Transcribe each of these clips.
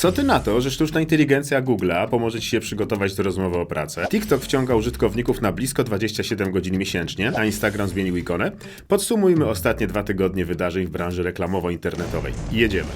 Co ty na to, że sztuczna inteligencja Google'a pomoże ci się przygotować do rozmowy o pracę? TikTok wciąga użytkowników na blisko 27 godzin miesięcznie, a Instagram zmienił ikonę? Podsumujmy ostatnie dwa tygodnie wydarzeń w branży reklamowo-internetowej. Jedziemy.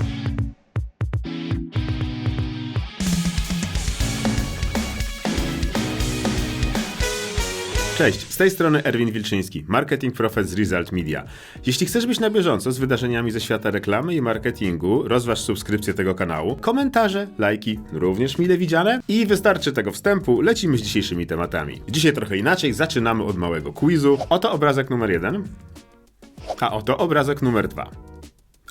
Cześć, z tej strony Erwin Wilczyński, marketing profet z Result Media. Jeśli chcesz być na bieżąco z wydarzeniami ze świata reklamy i marketingu, rozważ subskrypcję tego kanału, komentarze, lajki, również mile widziane i wystarczy tego wstępu, lecimy z dzisiejszymi tematami. Dzisiaj trochę inaczej, zaczynamy od małego quizu. Oto obrazek numer jeden, a oto obrazek numer dwa.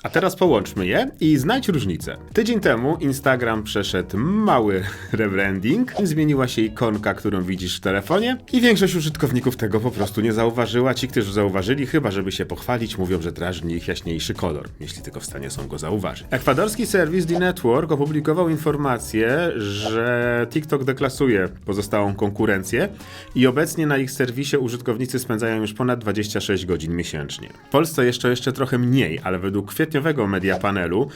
A teraz połączmy je i znajdź różnicę. Tydzień temu Instagram przeszedł mały rebranding, zmieniła się ikonka, którą widzisz w telefonie i większość użytkowników tego po prostu nie zauważyła. Ci, którzy zauważyli, chyba żeby się pochwalić, mówią, że drażni ich jaśniejszy kolor, jeśli tylko w stanie są go zauważyć. Ekwadorski serwis The Network opublikował informację, że TikTok deklasuje pozostałą konkurencję i obecnie na ich serwisie użytkownicy spędzają już ponad 26 godzin miesięcznie. W Polsce jeszcze jeszcze trochę mniej, ale według media panelu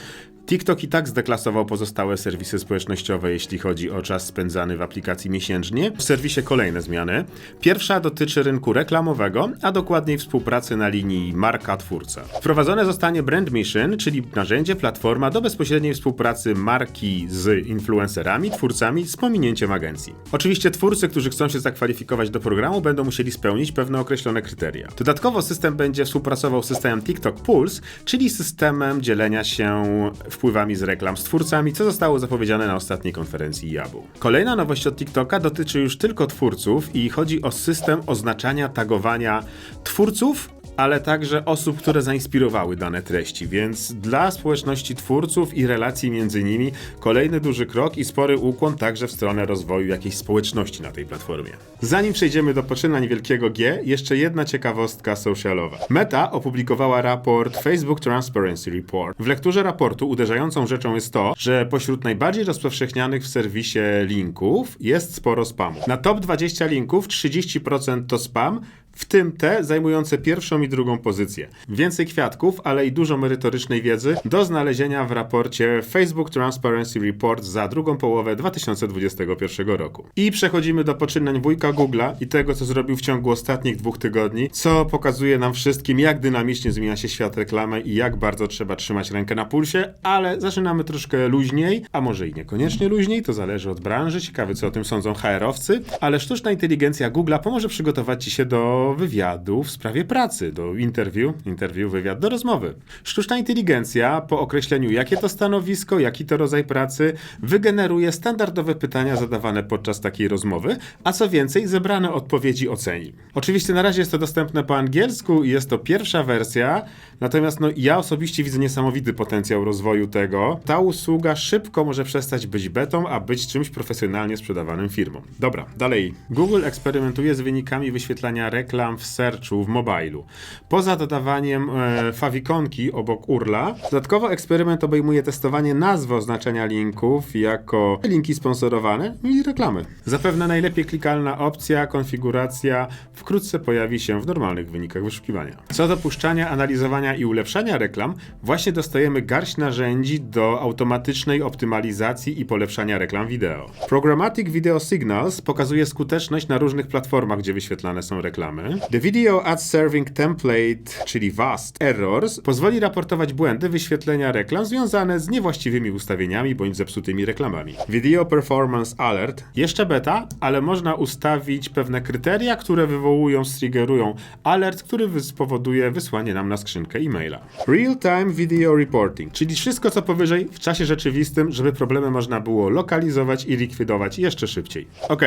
TikTok i tak zdeklasował pozostałe serwisy społecznościowe, jeśli chodzi o czas spędzany w aplikacji miesięcznie. W serwisie kolejne zmiany. Pierwsza dotyczy rynku reklamowego, a dokładniej współpracy na linii marka-twórca. Wprowadzone zostanie Brand Mission, czyli narzędzie, platforma do bezpośredniej współpracy marki z influencerami, twórcami z pominięciem agencji. Oczywiście twórcy, którzy chcą się zakwalifikować do programu, będą musieli spełnić pewne określone kryteria. Dodatkowo system będzie współpracował z systemem TikTok Pulse, czyli systemem dzielenia się wpływami z reklam z twórcami, co zostało zapowiedziane na ostatniej konferencji Yabu. Kolejna nowość od TikToka dotyczy już tylko twórców i chodzi o system oznaczania tagowania twórców ale także osób, które zainspirowały dane treści, więc dla społeczności twórców i relacji między nimi kolejny duży krok i spory ukłon także w stronę rozwoju jakiejś społeczności na tej platformie. Zanim przejdziemy do poczynań wielkiego G, jeszcze jedna ciekawostka socialowa. Meta opublikowała raport Facebook Transparency Report. W lekturze raportu uderzającą rzeczą jest to, że pośród najbardziej rozpowszechnianych w serwisie linków jest sporo spamu. Na top 20 linków 30% to spam, w tym te zajmujące pierwszą i drugą pozycję. Więcej kwiatków, ale i dużo merytorycznej wiedzy do znalezienia w raporcie Facebook Transparency Report za drugą połowę 2021 roku. I przechodzimy do poczynań wujka Google'a i tego, co zrobił w ciągu ostatnich dwóch tygodni, co pokazuje nam wszystkim, jak dynamicznie zmienia się świat reklamy i jak bardzo trzeba trzymać rękę na pulsie, ale zaczynamy troszkę luźniej, a może i niekoniecznie luźniej, to zależy od branży. Ciekawy, co o tym sądzą HR-owcy, ale sztuczna inteligencja Google'a pomoże przygotować ci się do wywiadu w sprawie pracy, do interview, interview, wywiad, do rozmowy. Sztuczna inteligencja po określeniu, jakie to stanowisko, jaki to rodzaj pracy, wygeneruje standardowe pytania zadawane podczas takiej rozmowy, a co więcej, zebrane odpowiedzi oceni. Oczywiście na razie jest to dostępne po angielsku i jest to pierwsza wersja, natomiast no, ja osobiście widzę niesamowity potencjał rozwoju tego. Ta usługa szybko może przestać być betą, a być czymś profesjonalnie sprzedawanym firmom. Dobra, dalej. Google eksperymentuje z wynikami wyświetlania reklam w searchu w mobilu. Poza dodawaniem e, fawikonki obok URLa, dodatkowo eksperyment obejmuje testowanie nazwy oznaczenia linków jako linki sponsorowane i reklamy. Zapewne najlepiej klikalna opcja, konfiguracja wkrótce pojawi się w normalnych wynikach wyszukiwania. Co do puszczania, analizowania i ulepszania reklam, właśnie dostajemy garść narzędzi do automatycznej optymalizacji i polepszania reklam wideo. Programmatic Video Signals pokazuje skuteczność na różnych platformach, gdzie wyświetlane są reklamy. The Video Ad Serving Template, czyli VAST Errors, pozwoli raportować błędy wyświetlenia reklam związane z niewłaściwymi ustawieniami bądź zepsutymi reklamami. Video Performance Alert, jeszcze beta, ale można ustawić pewne kryteria, które wywołują, striggerują alert, który spowoduje wysłanie nam na skrzynkę e-maila. Real-Time Video Reporting, czyli wszystko co powyżej w czasie rzeczywistym, żeby problemy można było lokalizować i likwidować jeszcze szybciej. Ok,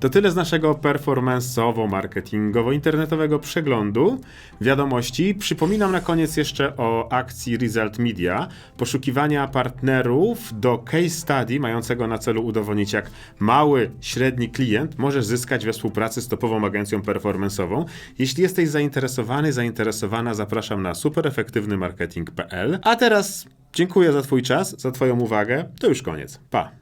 to tyle z naszego performanceowo-marketingowo-internetowego przeglądu wiadomości. Przypominam na koniec jeszcze o akcji Result Media, poszukiwania partnerów do case study mającego na celu udowodnić, jak mały, średni klient może zyskać we współpracy z topową agencją performanceową. Jeśli jesteś zainteresowany, zainteresowana, zapraszam na superefektywnymarketing.pl. A teraz dziękuję za Twój czas, za Twoją uwagę. To już koniec. Pa!